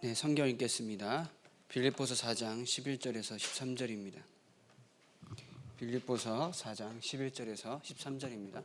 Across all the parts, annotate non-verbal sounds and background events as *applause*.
네, 성경 읽겠습니다. 빌립보서 4장 11절에서 13절입니다. 빌립보서 4장 11절에서 13절입니다.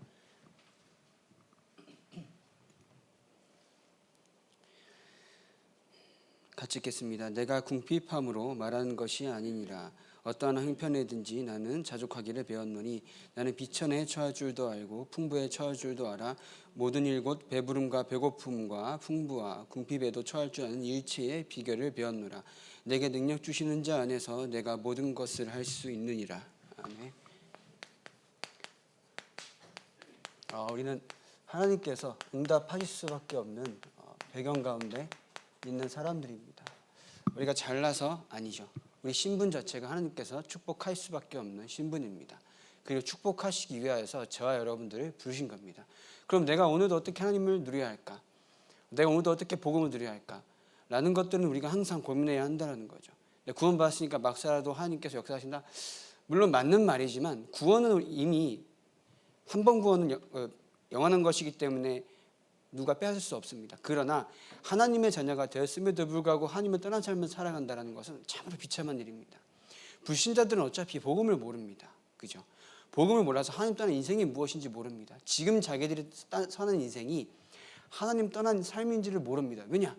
같이 읽겠습니다. 내가 궁핍함으로 말하는 것이 아니니라. 어떠한 형편에든지 나는 자족하기를 배웠노니 나는 비천에 처할 줄도 알고 풍부에 처할 줄도 알아 모든 일 곧 배부름과 배고픔과 풍부와 궁핍에도 처할 줄 아는 일체의 비결을 배웠노라 내게 능력 주시는 자 안에서 내가 모든 것을 할 수 있느니라 아멘. 어, 우리는 하나님께서 응답하실 수밖에 없는 어, 배경 가운데 있는 사람들입니다. 우리가 잘나서 아니죠. 우리 신분 자체가 하나님께서 축복할 수밖에 없는 신분입니다. 그리고 축복하시기 위하여서 저와 여러분들을 부르신 겁니다. 그럼 내가 오늘도 어떻게 하나님을 누려야 할까? 내가 오늘도 어떻게 복음을 누려야 할까? 라는 것들은 우리가 항상 고민해야 한다는 거죠. 구원받았으니까 막 살아도 하나님께서 역사하신다. 물론 맞는 말이지만 구원은 이미 한 번 구원은 영- 어, 영원한 것이기 때문에 누가 빼앗을 수 없습니다. 그러나 하나님의 자녀가 되었음에도 불구하고 하나님을 떠난 삶을 살아간다는 것은 참으로 비참한 일입니다. 불신자들은 어차피 복음을 모릅니다. 그죠? 복음을 몰라서 하나님 떠난 인생이 무엇인지 모릅니다. 지금 자기들이 따- 사는 인생이 하나님 떠난 삶인지를 모릅니다. 왜냐?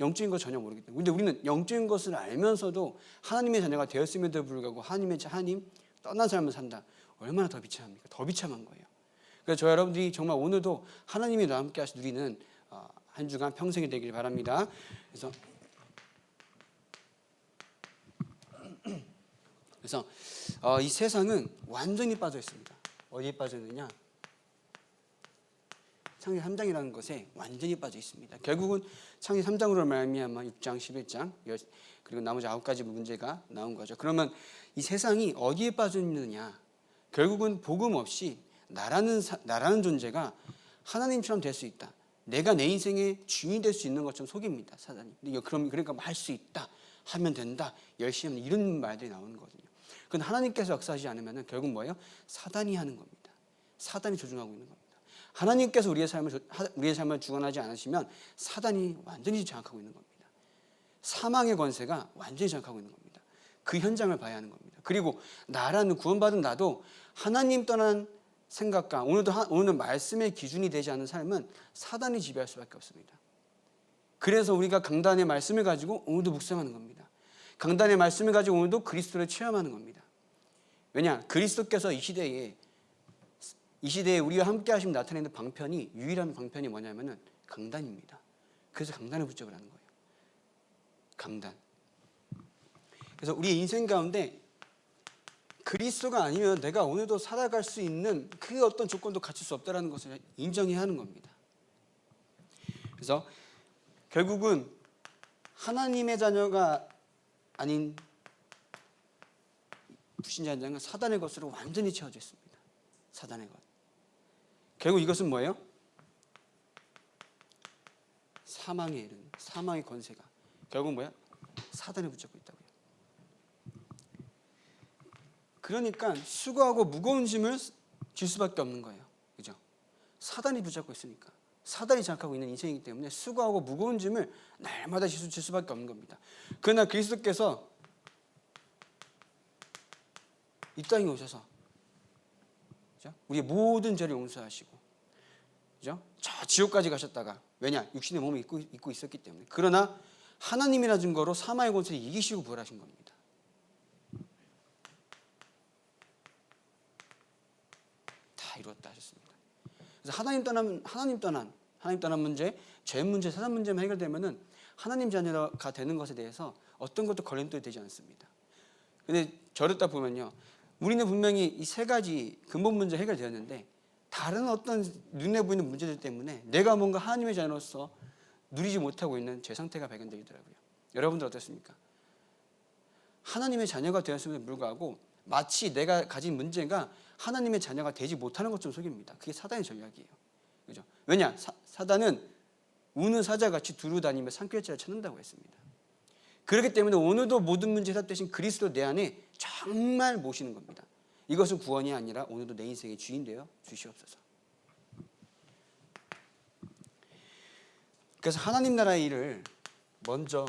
영적인 거 전혀 모르기 때문에. 근데 우리는 영적인 것을 알면서도 하나님의 자녀가 되었음에도 불구하고 하나님의 자- 하나님 떠난 삶을 산다. 얼마나 더 비참합니까? 더 비참한 거예요. 그래서 저 여러분들이 정말 오늘도 하나님이 나와 함께 하시 누리는 어, 한 주간 평생이 되길 바랍니다. 그래서 *clears throat* 그래서 어, 이 세상은 완전히 빠져 있습니다. 어디에 빠져 있느냐? 창세 3장이라는 것에 완전히 빠져 있습니다. 결국은 창세 3장으로 말미암아 6장, 11장 그리고 나머지 아홉 가지 문제가 나온 거죠. 그러면 이 세상이 어디에 빠져 있느냐? 결국은 복음 없이 나라는 사- 나라는 존재가 하나님처럼 될 수 있다. 내가 내 인생의 주인이 될 수 있는 것처럼 속입니다. 사단이. 그럼 그러니까 할 수 있다. 하면 된다. 열심히 하면 이런 말들이 나오는 거거든요. 그건 하나님께서 역사하지 않으면 결국 뭐예요? 사단이 하는 겁니다. 사단이 조종하고 있는 겁니다. 하나님께서 우리의 삶을 우리의 삶을 주관하지 않으시면 사단이 완전히 장악하고 있는 겁니다. 사망의 권세가 완전히 장악하고 있는 겁니다. 그 현장을 봐야 하는 겁니다. 그리고 나라는 구원받은 나도 하나님 떠난 생각과 오늘도 하- 오늘은 말씀의 기준이 되지 않은 삶은 사단이 지배할 수밖에 없습니다. 그래서 우리가 강단의 말씀을 가지고 오늘도 묵상하는 겁니다. 강단의 말씀을 가지고 오늘도 그리스도를 체험하는 겁니다. 왜냐? 그리스도께서 이 시대에 이 시대에 우리와 함께 하시면 나타내는 방편이 유일한 방편이 뭐냐면은 강단입니다. 그래서 강단을 붙잡으라는 거예요. 강단. 그래서 우리 인생 가운데 그리스도가 아니면 내가 오늘도 살아갈 수 있는 그 어떤 조건도 갖출 수 없다라는 것을 인정해야 하는 겁니다. 그래서 결국은 하나님의 자녀가 아닌 불신자는 사단의 것으로 완전히 채워져 있습니다. 사단의 것. 결국 이것은 뭐예요? 사망에 이르는 사망의 권세가 결국 뭐야? 사단에 붙잡고 있다고요. 그러니까 수고하고 무거운 짐을 질 수밖에 없는 거예요. 그죠? 사단이 붙잡고 있으니까. 사단이 장악하고 있는 인생이기 때문에 수고하고 무거운 짐을 날마다 질, 수밖에 없는 겁니다. 그러나 그리스도께서 이 땅에 오셔서? 우리의 모든 죄를 용서하시고 그죠? 저 지옥까지 가셨다가 왜냐? 육신의 몸을 입고, 입고 있었기 때문에 그러나 하나님이라 증거로 사마의 권세를 이기시고 부활하신 겁니다. 다 이루었다 하셨습니다. 그래서 하나님 떠난 하나님 떠난 하나님 떠난 문제, 죄 문제, 사단 문제만 해결되면은 하나님 자녀가 되는 것에 대해서 어떤 것도 걸림돌이 되지 않습니다. 근데 저를 딱 보면요. 우리는 분명히 이 세 가지 근본 문제 해결되었는데 다른 어떤 눈에 보이는 문제들 때문에 내가 뭔가 하나님의 자녀로서 누리지 못하고 있는 제 상태가 발견되더라고요. 여러분들 어떻습니까? 하나님의 자녀가 되었음에도 불구하고 마치 내가 가진 문제가 하나님의 자녀가 되지 못하는 것처럼 속입니다. 그게 사단의 전략이에요. 그죠? 왜냐? 사, 사단은 우는 사자같이 두루 다니며 산길자를 찾는다고 했습니다. 그렇기 때문에 오늘도 모든 문제 해답되신 그리스도 내 안에 정말 모시는 겁니다. 이것은 구원이 아니라 오늘도 내 인생의 주인 되어 주시옵소서. 그래서 하나님 나라의 일을 먼저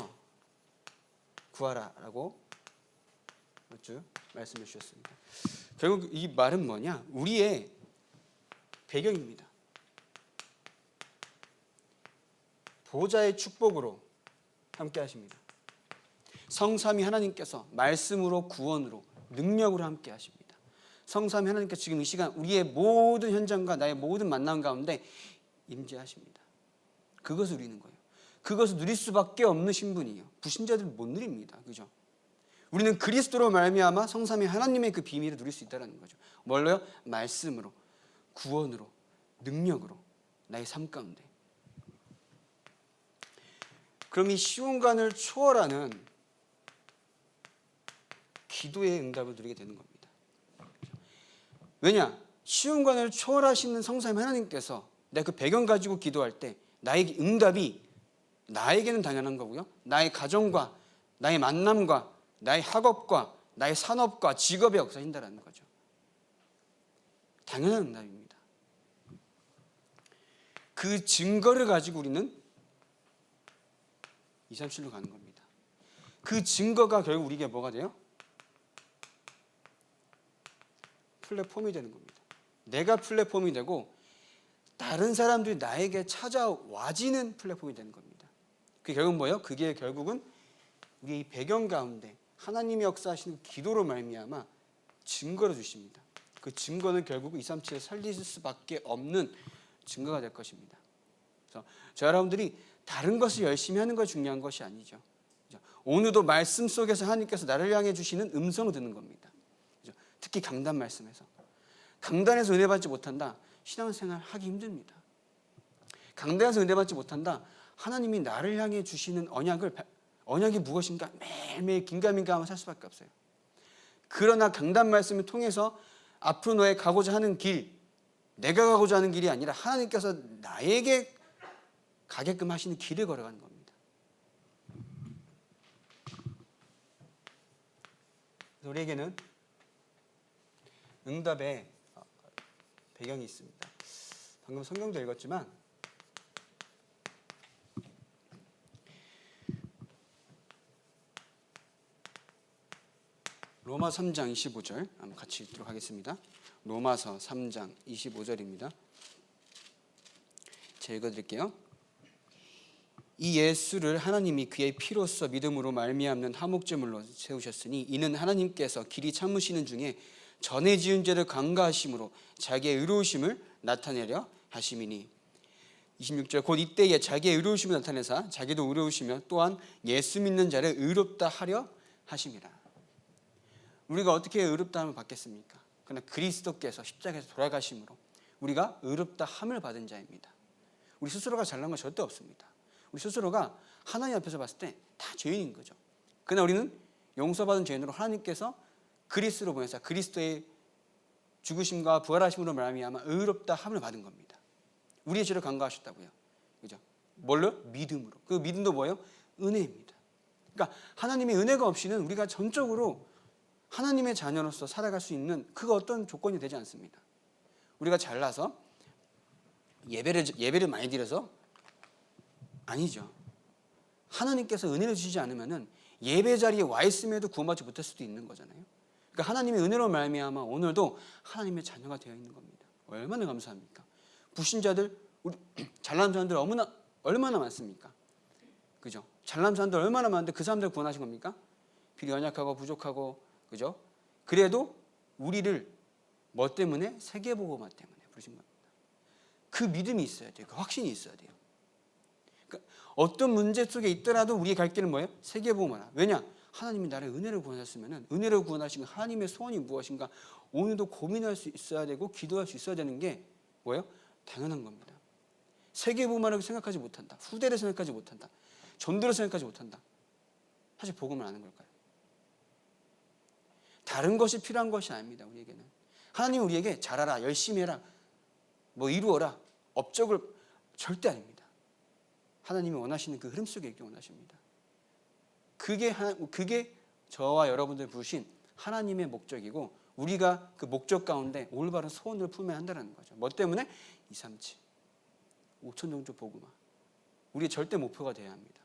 구하라라고 쭉 말씀해 주셨습니다. 결국 이 말은 뭐냐? 우리의 배경입니다. 보좌의 축복으로 함께 하십니다. 성삼위 하나님께서 말씀으로 구원으로 능력으로 함께 하십니다. 성삼위 하나님께서 지금 이 시간 우리의 모든 현장과 나의 모든 만남 가운데 임재하십니다. 그것을 누리는 거예요. 그것을 누릴 수밖에 없는 신분이에요. 불신자들 못 누립니다. 그죠? 우리는 그리스도로 말미암아 성삼위 하나님의 그 비밀을 누릴 수 있다라는 거죠. 뭘로요? 말씀으로, 구원으로, 능력으로 나의 삶 가운데. 그럼 이 시온간을 초월하는 기도의 응답을 누리게 되는 겁니다. 왜냐? 시온간을 초월하시는 성삼 하나님께서 내가 그 배경 가지고 기도할 때 나에게 응답이 나에게는 당연한 거고요. 나의 가정과 나의 만남과 나의 학업과 나의 산업과 직업에 역사하신다는 거죠. 당연한 응답입니다. 그 증거를 가지고 우리는 2, 3, 7로 가는 겁니다. 그 증거가 결국 우리에게 뭐가 돼요? 플랫폼이 되는 겁니다. 내가 플랫폼이 되고 다른 사람들이 나에게 찾아와지는 플랫폼이 되는 겁니다. 그게 결국 뭐예요? 그게 결국은 우리의 이 배경 가운데 하나님이 역사하시는 기도로 말미암아 증거를 주십니다. 그 증거는 결국 237을 살릴 수밖에 없는 증거가 될 것입니다. 그래서 저 여러분들이 다른 것을 열심히 하는 것이 중요한 것이 아니죠. 오늘도 말씀 속에서 하나님께서 나를 향해 주시는 음성을 듣는 겁니다. 특히 강단 말씀에서 강단에서 은혜 받지 못한다. 신앙생활 하기 힘듭니다. 강단에서 은혜 받지 못한다. 하나님이 나를 향해 주시는 언약을 바- 언약이 무엇인가 매일매일 긴가민가하며 살 수밖에 없어요. 그러나 강단 말씀을 통해서 앞으로 너의 가고자 하는 길, 내가 가고자 하는 길이 아니라 하나님께서 나에게 가게끔 하시는 길을 걸어가는 겁니다. 우리에게는 응답의 어, 배경이 있습니다. 방금 성경도 읽었지만 로마 3장 25절 한번 같이 읽도록 하겠습니다. 로마서 3장 25절입니다. 제가 읽어드릴게요. 이 예수를 하나님이 그의 피로써 믿음으로 말미암는 하목제물로 세우셨으니 이는 하나님께서 길이 참으시는 중에 전에 지은 죄를 간과하심으로 자기의 의로우심을 나타내려 하심이니 26절 곧 이때에 자기의 의로우심을 나타내사 자기도 의로우시며 또한 예수 믿는 자를 의롭다 하려 하심이라 우리가 어떻게 의롭다 함을 받겠습니까? 그러나 그리스도께서 십자가에서 돌아가심으로 우리가 의롭다 함을 받은 자입니다. 우리 스스로가 잘난 건 절대 없습니다. 우리 스스로가 하나님 앞에서 봤을 때 다 죄인인 거죠. 그러나 우리는 용서받은 죄인으로 하나님께서 그리스도로 보내사 그리스도의 죽으심과 부활하심으로 말미암아 의롭다 함을 받은 겁니다. 우리의 죄를 간과하셨다고요. 그죠? 뭘로? 믿음으로. 그 믿음도 뭐예요? 은혜입니다. 그러니까 하나님의 은혜가 없이는 우리가 전적으로 하나님의 자녀로서 살아갈 수 있는 그 어떤 조건이 되지 않습니다. 우리가 잘나서 예배를 예배를 많이 드려서 아니죠. 하나님께서 은혜를 주시지 않으면은 예배 자리에 와 있음에도 구원받지 못할 수도 있는 거잖아요. 그러니까 하나님의 은혜로 말미암아 오늘도 하나님의 자녀가 되어 있는 겁니다. 얼마나 감사합니까? 불신자들 우리 *clears throat* 잘난 사람들 얼마나 얼마나 많습니까? 그죠? 잘난 사람들 얼마나 많은데 그 사람들 구원하신 겁니까? 비리 연약하고 부족하고 그죠? 그래도 우리를 뭐 때문에 세계보고만 때문에 부르신 겁니다. 그 믿음이 있어야 돼요. 그 확신이 있어야 돼요. 그러니까 어떤 문제 속에 있더라도 우리의 갈 길은 뭐예요? 세계보고만. 왜냐? 하나님이 나를 은혜로 구원하셨으면 은혜로 구원하신 하나님의 소원이 무엇인가 오늘도 고민할 수 있어야 되고 기도할 수 있어야 되는 게 뭐예요? 당연한 겁니다. 세계보고만을 생각하지 못한다. 후대를 생각하지 못한다. 전도를 생각하지 못한다. 사실 복음을 아는 걸까요? 다른 것이 필요한 것이 아닙니다. 우리에게는 하나님 우리에게 잘하라, 열심히 해라, 뭐 이루어라, 업적을 절대 아닙니다. 하나님이 원하시는 그 흐름 속에 있기 원하십니다. 그게 하, 그게 저와 여러분들 부르신 하나님의 목적이고 우리가 그 목적 가운데 올바른 소원을 품어야 한다는 거죠. 뭐 때문에 2, 3, 7, 5천 종족 복음화 우리의 절대 목표가 되어야 합니다.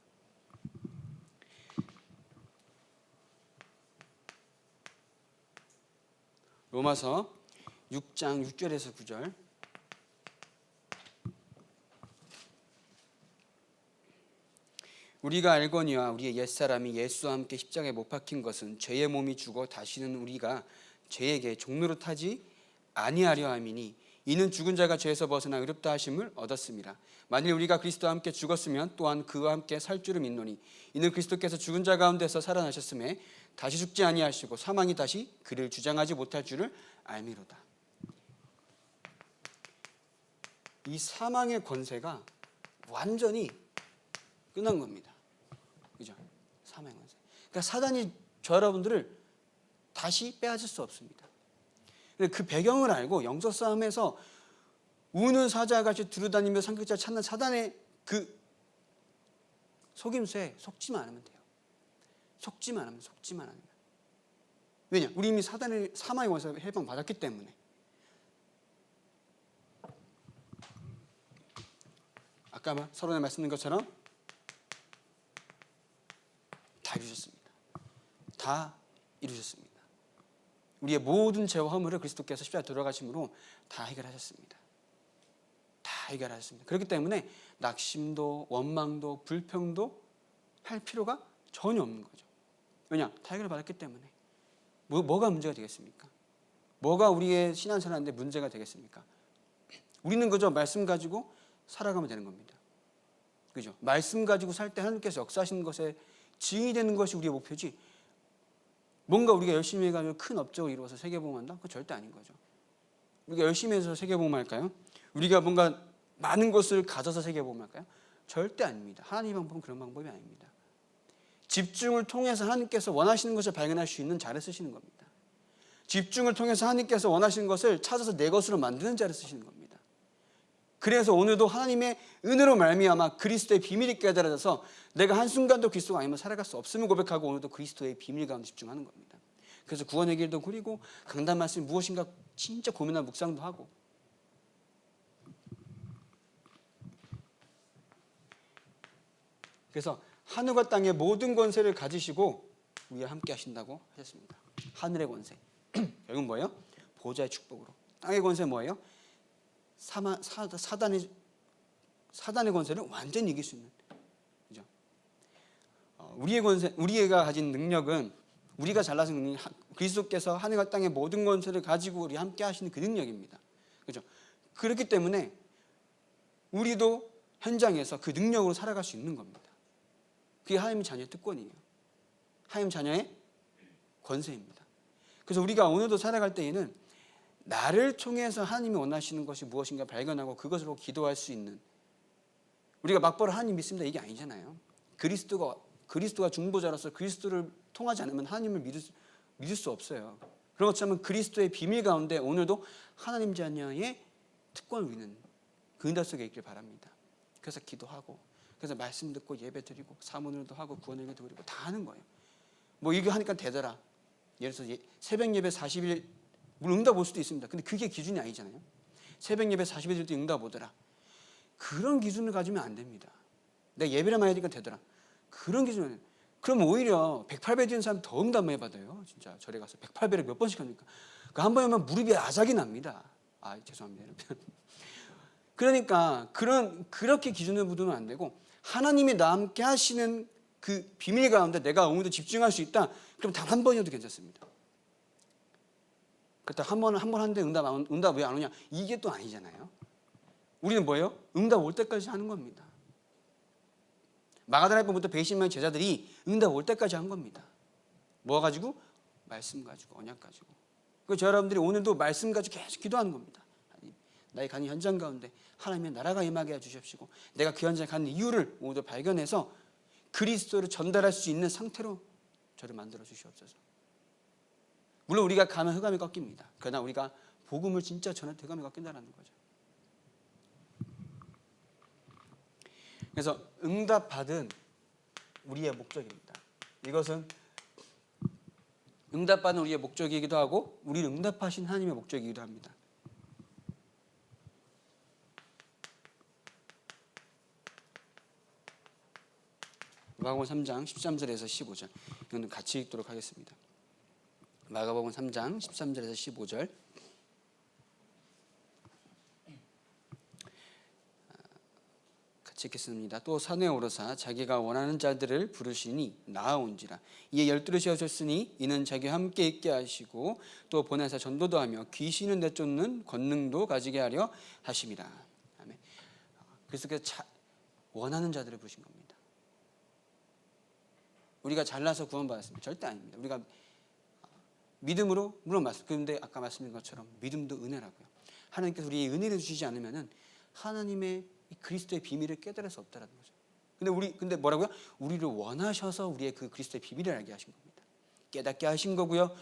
로마서 6장 6절에서 9절. 우리가 알거니와 우리의 옛사람이 예수와 함께 십자가에 못 박힌 것은 죄의 몸이 죽어 다시는 우리가 죄에게 종로로 타지 아니하려 함이니 이는 죽은 자가 죄에서 벗어나 의롭다 하심을 얻었습니다. 만일 우리가 그리스도와 함께 죽었으면 또한 그와 함께 살 줄을 믿노니 이는 그리스도께서 죽은 자 가운데서 살아나셨음에 다시 죽지 아니하시고 사망이 다시 그를 주장하지 못할 줄을 알미로다. 이 사망의 권세가 완전히 끝난 겁니다. 그죠? 사망의 권세. 그러니까 사단이 저 여러분들을 다시 빼앗을 수 없습니다. 그 배경을 알고 영적 싸움에서 우는 사자같이 두루다니며 상격자 찾는 사단의 그 속임수에 속지만 않으면 돼요. 속지만 않으면 속지만 않으면. 왜냐? 우리 이미 사단의 사망의 원서 해방 받았기 때문에. 아까 서론에 말씀드린 것처럼 다 이루셨습니다. 다 이루셨습니다. 우리의 모든 죄와 허물을 그리스도께서 십자가에 돌아가심으로 다 해결하셨습니다. 다 해결하셨습니다. 그렇기 때문에 낙심도 원망도 불평도 할 필요가 전혀 없는 거죠. 왜냐? 다 해결을 받았기 때문에. 뭐, 뭐가 문제가 되겠습니까? 뭐가 우리의 신앙생활인데 문제가 되겠습니까? 우리는 그저 말씀 가지고 살아가면 되는 겁니다. 그죠? 말씀 가지고 살 때 하나님께서 역사하시는 것에 증이 되는 것이 우리의 목표지. 뭔가 우리가 열심히 해가지고 큰 업적을 이루어서 세계복음한다? 그거 절대 아닌 거죠. 우리가 열심히 해서 세계복음할까요? 우리가 뭔가 많은 것을 가져서 세계복음할까요? 절대 아닙니다. 하나님의 방법은 그런 방법이 아닙니다. 집중을 통해서 하나님께서 원하시는 것을 발견할 수 있는 자를 쓰시는 겁니다. 집중을 통해서 하나님께서 원하시는 것을 찾아서 내 것으로 만드는 자를 쓰시는 겁니다. 그래서 오늘도 하나님의 은혜로 말미암아 그리스도의 비밀이 깨달아져서 내가 한순간도 그리스도가 아니면 살아갈 수 없음을 고백하고 오늘도 그리스도의 비밀 가운데 집중하는 겁니다. 그래서 구원의 길도 그리고 강단 말씀이 무엇인가 진짜 고민하고 묵상도 하고 그래서 하늘과 땅의 모든 권세를 가지시고 우리와 함께 하신다고 하셨습니다. 하늘의 권세. *clears throat* 결국 뭐예요? 보좌의 축복으로. 땅의 권세 뭐예요? 사마, 사, 사단의 사단의 권세를 완전히 이길 수 있는 그죠? 어, 우리의 권세, 우리가 가진 능력은 우리가 잘나서 그리스도께서 하늘과 땅의 모든 권세를 가지고 우리 함께 하시는 그 능력입니다. 그죠? 그렇기 때문에 우리도 현장에서 그 능력으로 살아갈 수 있는 겁니다. 그게 하나님의 자녀의 특권이에요. 하나님 자녀의 권세입니다. 그래서 우리가 오늘도 살아갈 때에는 나를 통해서 하나님이 원하시는 것이 무엇인가 발견하고 그것으로 기도할 수 있는 우리가 막보를 하나님 믿습니다 이게 아니잖아요. 그리스도가 그리스도가 중보자로서 그리스도를 통하지 않으면 하나님을 믿을, 수- 믿을 수 없어요. 그런 것처럼 그리스도의 비밀 가운데 오늘도 하나님 자녀의 특권을 누리는 그 은혜 속에 있길 바랍니다. 그래서 기도하고 그래서 말씀 듣고 예배 드리고 사문을도 하고 구원을 드리고 다 하는 거예요. 뭐 이거 하니까 되더라. 예를 들어서 예- 새벽 예배 40일 물론 응답 올 수도 있습니다. 근데 그게 기준이 아니잖아요. 새벽 예배 40일 드릴 때 응답 오더라. 그런 기준을 가지면 안 됩니다. 내가 예배를 많이 하니까 되더라. 그런 기준은 그럼 오히려 108배 드리는 사람 더 응답 많이 받아요. 진짜 절에 가서 108배를 몇 번씩 합니까? 그 한번 하면 무릎이 아작이 납니다. 아 죄송합니다. *laughs* 그러니까 그런 그렇게 기준을 두면 안 되고 하나님이 나 함께 하시는 그 비밀 가운데 내가 오늘도 집중할 수 있다. 그럼 단 한 번이어도 괜찮습니다. 그때 한번 한번 하는데 응답 안, 응답 왜 안 오냐? 이게 또 아니잖아요. 우리는 뭐예요? 응답 올 때까지 하는 겁니다. 마가다라 때부터 120명 제자들이 응답 올 때까지 한 겁니다. 뭐 가지고? 말씀 가지고 언약 가지고. 그저 여러분들이 오늘도 말씀 가지고 계속 기도하는 겁니다. 나의 가는 현장 가운데 하나님의 나라가 임하게 해 주십시고 내가 그 현장에 가는 이유를 오늘도 발견해서 그리스도를 전달할 수 있는 상태로 저를 만들어 주시옵소서. 물론 우리가 가면 흑암이 꺾입니다. 그러나 우리가 복음을 진짜 전할 때 흑암이 꺾인다는 거죠. 그래서 응답받은 우리의 목적입니다. 이것은 응답받은 우리의 목적이기도 하고 우리를 응답하신 하나님의 목적이기도 합니다. 마가복음 3장 13절에서 15절 이거는 같이 읽도록 하겠습니다. 마가복음 3장 13절에서 15절. 같이 읽겠습니다. 또 산에 오르사 자기가 원하는 자들을 부르시니 나아온지라 이에 열두를 세우셨으니 이는 자기와 함께 있게 하시고 또 보내사 전도도 하며 귀신을 내쫓는 권능도 가지게 하려 하심이라. 아멘. 그래서 원하는 자들을 부르신 겁니다. 우리가 잘나서 구원받았습니다. 절대 아닙니다. 우리가 믿음으로 물론 맞습니다. 그런데 아까 말씀드린 것처럼 믿음도 은혜라고요. 하나님께서 우리의 은혜를 주시지 않으면은 하나님의 이 그리스도의 비밀을 깨달을 수 없다라는 거죠. 근데 우리 근데 뭐라고요? 우리를 원하셔서 우리의 그 그리스도의 비밀을 알게 하신 겁니다. 깨닫게 하신 거고요.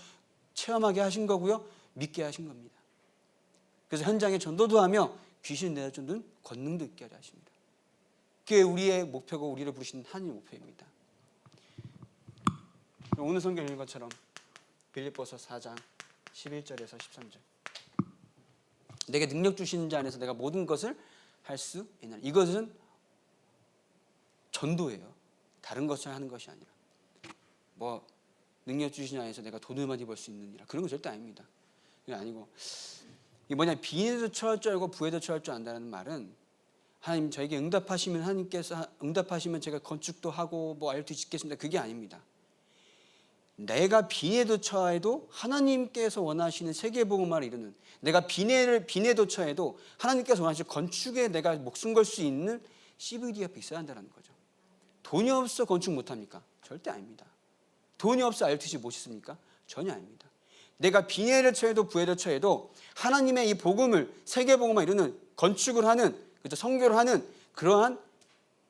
체험하게 하신 거고요. 믿게 하신 겁니다. 그래서 현장에 전도도 하며 귀신 내쫓는 권능도 있게 하려 하십니다. 그게 우리의 목표고 우리를 부르신 하나님의 목표입니다. 오늘 성경 읽은 것처럼 빌립보서 4장 11절에서 13절. 내게 능력 주시는 자 안에서 내가 모든 것을 할 수 있는 이것은 전도예요. 다른 것을 하는 것이 아니라 뭐 능력 주시는 안에서 내가 돈을 많이 벌 수 있느니라 그런 거 절대 아닙니다. 그게 아니고 이 뭐냐 비에도 처할 줄 알고 부에도 처할 줄 안다는 말은 하나님 저에게 응답하시면 하나님께서 응답하시면 제가 건축도 하고 뭐 알도 짓겠습니다. 그게 아닙니다. 내가 빈에도 처해도 하나님께서 원하시는 세계복음화를 이루는 내가 빈에를 빈에도 처해도 하나님께서 원하시는 건축에 내가 목숨 걸 수 있는 CVD가 있어야 한다는 거죠. 돈이 없어 건축 못 합니까? 절대 아닙니다. 돈이 없어 RTC 못 짓습니까? 전혀 아닙니다. 내가 빈에를 처해도 부에를 처해도 하나님의 이 복음을 세계복음화 이루는 건축을 하는 그죠 성교를 하는 그러한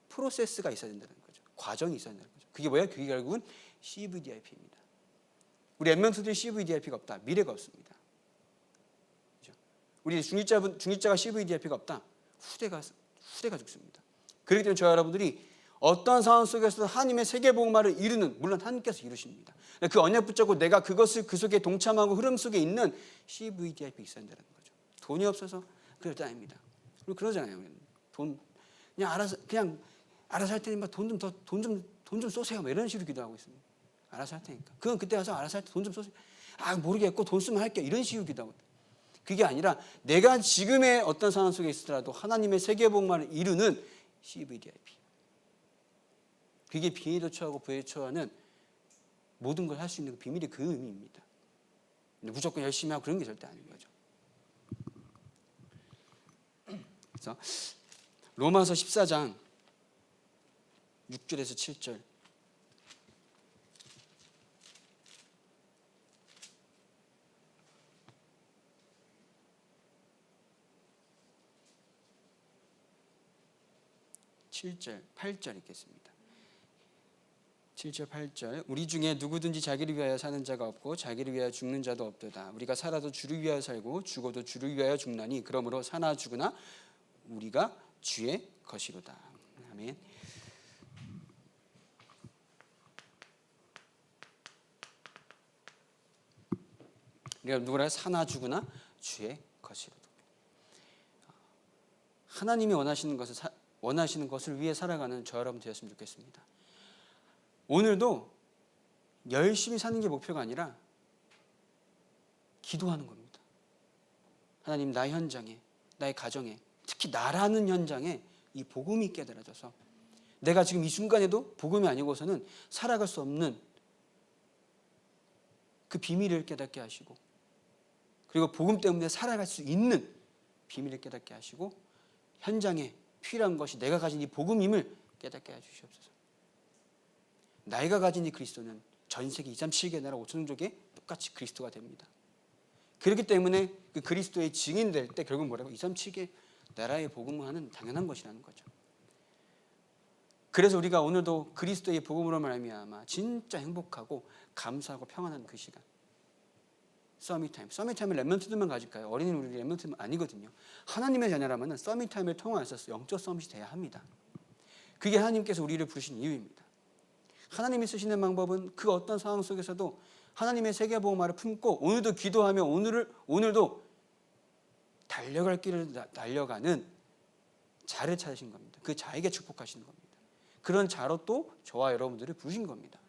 프로세스가 있어야 된다는 거죠. 과정이 있어야 된다는 거죠. 그게 뭐야? 그게 결국은 CVDIP입니다. 우리 엠멘트들이 CVDIP가 없다. 미래가 없습니다. 그죠? 우리 중립자분 중립자가 CVDIP가 없다. 후대가 후대가 죽습니다. 그렇기 때문에 저 여러분들이 어떤 상황 속에서도 하나님의 세계 복음화를 이루는 물론 하나님께서 이루십니다. 그 언약 붙잡고 내가 그것을 그 속에 동참하고 흐름 속에 있는 CVDIP 있어야 된다는 거죠. 돈이 없어서 그럴 때 아닙니다. 우리 그러잖아요. 돈 그냥 알아서 그냥 알아서 할 테니까 돈 좀 더 돈 좀 돈 좀 쏘세요. 뭐 이런 식으로 기도하고 있습니다. 알아서 할 테니까. 그건 그때 가서 알아서 할 때 돈좀 쏘세요. 아 모르겠고 돈 쓰면 할게 이런 기도하고. 그게 아니라 내가 지금의 어떤 상황 속에 있더라도 하나님의 세계복만을 이루는 CVDIP. 그게 비닐도 처하고 부에 처하는 모든 걸 할 수 있는 그 비밀이 그 의미입니다. 무조건 열심히 하고 그런 게 절대 아닌 거죠. 그래서 로마서 14장 6절에서 7절 칠절 8절 읽겠습니다. 7절 8절 우리 중에 누구든지 자기를 위하여 사는 자가 없고 자기를 위하여 죽는 자도 없도다. 우리가 살아도 주를 위하여 살고 죽어도 주를 위하여 죽나니 그러므로 사나 죽으나 우리가 주의 것이로다. 아멘. 우리가 누구라 사나 죽으나 주의 것이로다. 하나님이 원하시는 사, 원하시는 것을 위해 살아가는 저 여러분 되었으면 좋겠습니다. 오늘도 열심히 사는 게 목표가 아니라 기도하는 겁니다. 하나님 나 현장에 나의 가정에 특히 나라는 현장에 이 복음이 깨달아져서 내가 지금 이 순간에도 복음이 아니고서는 살아갈 수 없는 그 비밀을 깨닫게 하시고 그리고 복음 때문에 살아갈 수 있는 비밀을 깨닫게 하시고 현장에 필요한 것이 내가 가진 이 복음임을 깨닫게 해 주시옵소서. 나이가 가진 이 그리스도는 전 세계 237개 나라 5천족에 똑같이 그리스도가 됩니다. 그렇기 때문에 그 그리스도의 증인 될 때 결국 뭐라고 237개 나라의 복음을 하는 당연한 것이라는 거죠. 그래서 우리가 오늘도 그리스도의 복음으로 말미암아 진짜 행복하고 감사하고 평안한 그 시간. 서밋타임. 서밋타임을 랩런트들만 가질까요? 어린이 우리 랩런트는 아니거든요. 하나님의 자녀라면 서밋타임을 통해서 영적 서밋이 돼야 합니다. 그게 하나님께서 우리를 부르신 이유입니다. 하나님이 쓰시는 방법은 그 어떤 상황 속에서도 하나님의 세계보호마를 품고 오늘도 기도하며 오늘을 오늘도 달려갈 길을 달려가는 자를 찾으신 겁니다. 그 자에게 축복하시는 겁니다. 그런 자로 또 저와 여러분들을 부르신 겁니다.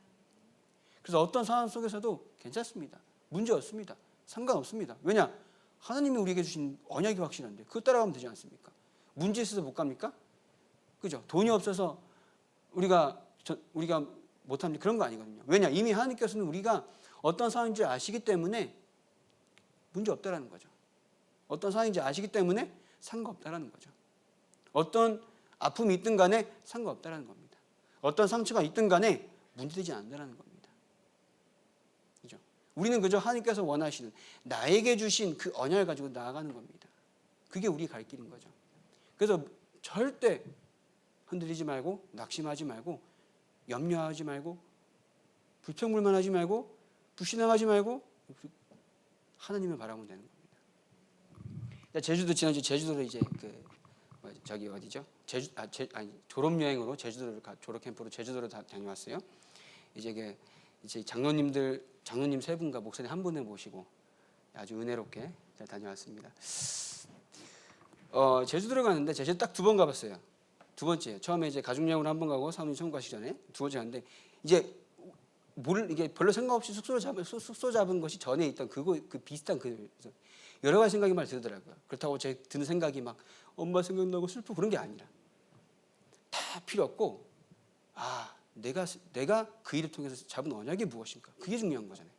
그래서 어떤 상황 속에서도 괜찮습니다. 문제 없습니다. 상관없습니다. 왜냐? 하나님이 우리에게 주신 언약이 확실한데 그거 따라가면 되지 않습니까? 문제 있어서 못 갑니까? 그죠? 돈이 없어서 우리가 저, 우리가 못합니다. 그런 거 아니거든요. 왜냐? 이미 하나님께서는 우리가 어떤 상황인지 아시기 때문에 문제 없다라는 거죠. 어떤 상황인지 아시기 때문에 상관없다라는 거죠. 어떤 아픔이 있든 간에 상관없다라는 겁니다. 어떤 상처가 있든 간에 문제되지 않는다는 겁니다. 우리는 그저 하나님께서 원하시는 나에게 주신 그 언약을 가지고 나아가는 겁니다. 그게 우리 갈 길인 거죠. 그래서 절대 흔들리지 말고 낙심하지 말고 염려하지 말고 불평불만하지 말고 불신앙하지 말고 하나님을 바라보면 되는 겁니다. 제주도 지난주 제주도로 이제 그 저기 어디죠? 제주 아, 제, 아니 졸업 여행으로 제주도를 가, 졸업 캠프로 제주도를 다, 다녀왔어요. 이제 그 이제 장로님들 장로님 세 분과 목사님 한 분을 모시고 아주 은혜롭게 잘 다녀왔습니다. 어 제주도를 갔는데 제주도 딱두 번 가봤어요. 두 번째 처음에 이제 가족 여행으로 한 번 가고 사모님 처음 가시기 전에 두 번째 갔는데 이제 뭘 이게 별로 생각 없이 숙소를 잡은 숙- 숙소 잡은 것이 전에 있던 그거 그 비슷한 그 여러 가지 생각이 많이 들더라고요. 그렇다고 제 드는 생각이 막 엄마 생각나고 슬프고 그런 게 아니라 다 필요 없고 아 내가 내가 그 일을 통해서 잡은 언약이 무엇인가 그게 중요한 거잖아요.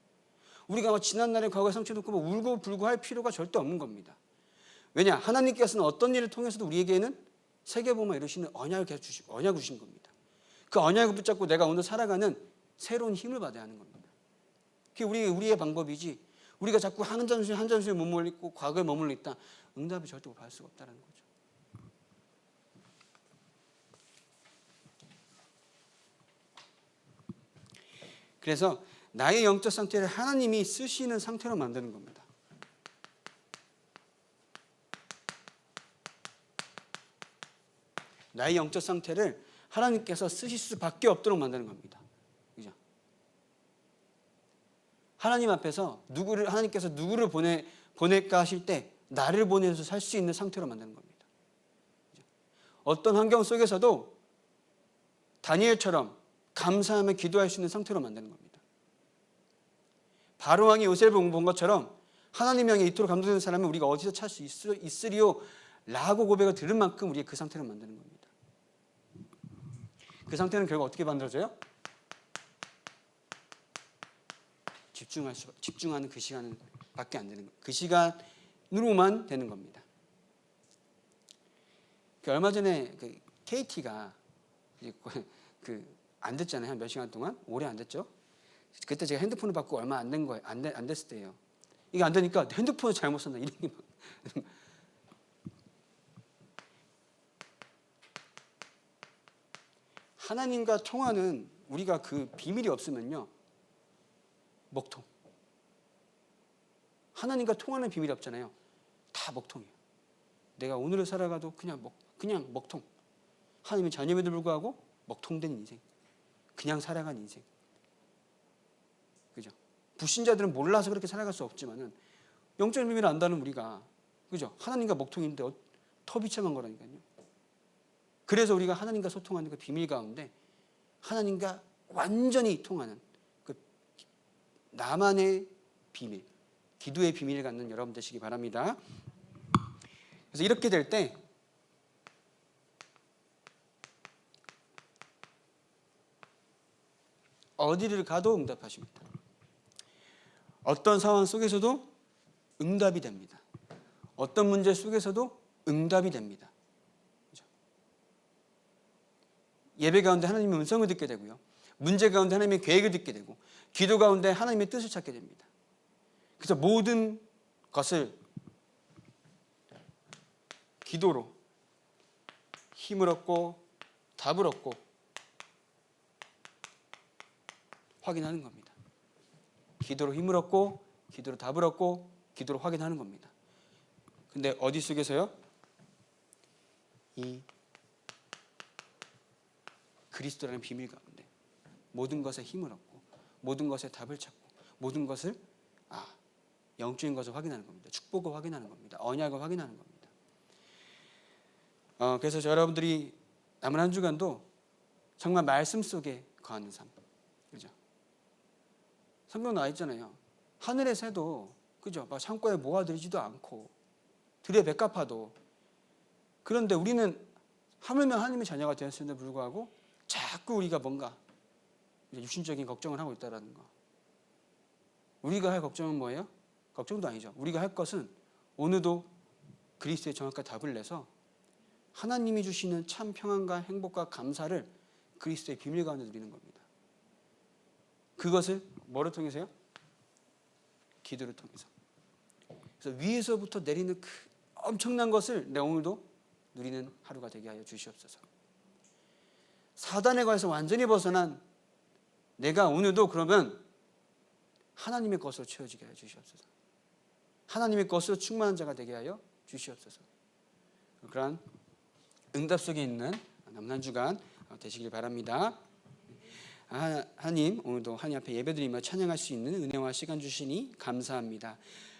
우리가 뭐 지난 날의 과거의 상처 놓고 뭐 울고 불고 할 필요가 절대 없는 겁니다. 왜냐 하나님께서는 어떤 일을 통해서도 우리에게는 세계보마 이루시는 언약을 계속 주시고 언약을 주신 겁니다. 그 언약을 붙잡고 내가 오늘 살아가는 새로운 힘을 받아야 하는 겁니다. 그게 우리 우리의 방법이지. 우리가 자꾸 한 잔수에 한 잔수에 머물러 있고 과거에 머물러 있다. 응답이 절대 받을 수가 없다는 거죠. 그래서 나의 영적 상태를 하나님이 쓰시는 상태로 만드는 겁니다. 나의 영적 상태를 하나님께서 쓰실 수밖에 없도록 만드는 겁니다. 그죠? 하나님 앞에서 누구를 하나님께서 누구를 보내 보낼까 하실 때 나를 보내서 살 수 있는 상태로 만드는 겁니다. 어떤 환경 속에서도 다니엘처럼 감사하며 기도할 수 있는 상태로 만드는 겁니다. 바로 왕이 요셉을 본 것처럼 하나님 향에 이토록 감동되는 사람은 우리가 어디서 찾을 수 있으리요? 라고 고백을 들은 만큼 우리의 그 상태를 만드는 겁니다. 그 상태는 결국 어떻게 만들어져요? 집중할 수, 집중하는 그 시간은 밖에 안 되는. 그 시간으로만 되는 겁니다. 그 얼마 전에 그 KT가 그 안 됐잖아요. 한몇 시간 동안 오래 안 됐죠. 그때 제가 핸드폰을 받고 얼마 안 된 거예요. 안, 되, 안 됐을 때예요. 이게 안 되니까 핸드폰을 잘못 썼나 이런 게 막. *laughs* 하나님과 통하는 우리가 그 비밀이 없으면요. 먹통. 하나님과 통하는 비밀이 없잖아요. 다 먹통이에요. 내가 오늘을 살아가도 그냥 먹 그냥 먹통. 하나님의 자녀임에도 불구하고 먹통된 인생. 그냥 살아간 인생. 그죠? 불신자들은 몰라서 그렇게 살아갈 수 없지만은 영적 비밀을 안다는 우리가 그죠? 하나님과 먹통인데 어- 더 비참한 거라니까요. 그래서 우리가 하나님과 소통하는 그 비밀 가운데 하나님과 완전히 통하는 그 나만의 비밀, 기도의 비밀을 갖는 여러분 되시기 바랍니다. 그래서 이렇게 될 때 어디를 가도 응답하십니다. 어떤 상황 속에서도 응답이 됩니다. 어떤 문제 속에서도 응답이 됩니다. 그죠? 예배 가운데 하나님의 음성을 듣게 되고요. 문제 가운데 하나님의 계획을 듣게 되고 기도 가운데 하나님의 뜻을 찾게 됩니다. 그래서 모든 것을 기도로 힘을 얻고 답을 얻고 확인하는 겁니다. 기도로 힘을 얻고 기도로 답을 얻고 기도로 확인하는 겁니다. 근데 어디 속에서요? 이 그리스도라는 비밀 가운데 모든 것에 힘을 얻고 모든 것에 답을 찾고 모든 것을 아 영적인 것을 확인하는 겁니다. 축복을 확인하는 겁니다. 언약을 확인하는 겁니다. 어, 그래서 저 여러분들이 남은 한 주간도 정말 말씀 속에 거하는 삶? 성경 나와 있잖아요. 하늘의 새도 그죠? 막 창고에 모아들이지도 않고 들에 배 갚아도 그런데 우리는 하물며 하나님의 자녀가 되었음에도 불구하고 자꾸 우리가 뭔가 육신적인 걱정을 하고 있다라는 거. 우리가 할 걱정은 뭐예요? 걱정도 아니죠. 우리가 할 것은 오늘도 그리스도의 정확한 답을 내서 하나님이 주시는 참 평안과 행복과 감사를 그리스도의 비밀 가운데 누리는 겁니다. 그것을 뭐를 통해서요? 기도를 통해서. 그래서 위에서부터 내리는 그 엄청난 것을 내 오늘도 누리는 하루가 되게 하여 주시옵소서. 사단에 관해서 완전히 벗어난 내가 오늘도 그러면 하나님의 것으로 채워지게 하여 주시옵소서. 하나님의 것으로 충만한 자가 되게 하여 주시옵소서. 그러한 응답 속에 있는 남는 주간 되시길 바랍니다. 하- 하나님 오늘도 하나님 앞에 예배드리며 찬양할 수 있는 은혜와 시간 주시니 감사합니다.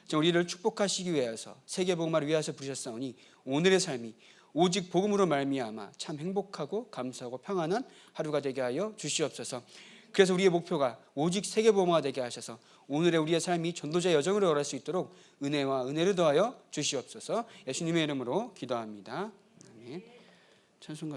자, 우리를 축복하시기 위하여서 세계 복음화를 위하여서 부르셨사오니 오늘의 삶이 오직 복음으로 말미암아 참 행복하고 감사하고 평안한 하루가 되게 하여 주시옵소서. 그래서 우리의 목표가 오직 세계 복음화가 되게 하셔서 오늘의 우리의 삶이 전도자 여정으로 걸을 수 있도록 은혜와 은혜를 더하여 주시옵소서. 예수님의 이름으로 기도합니다. 찬송가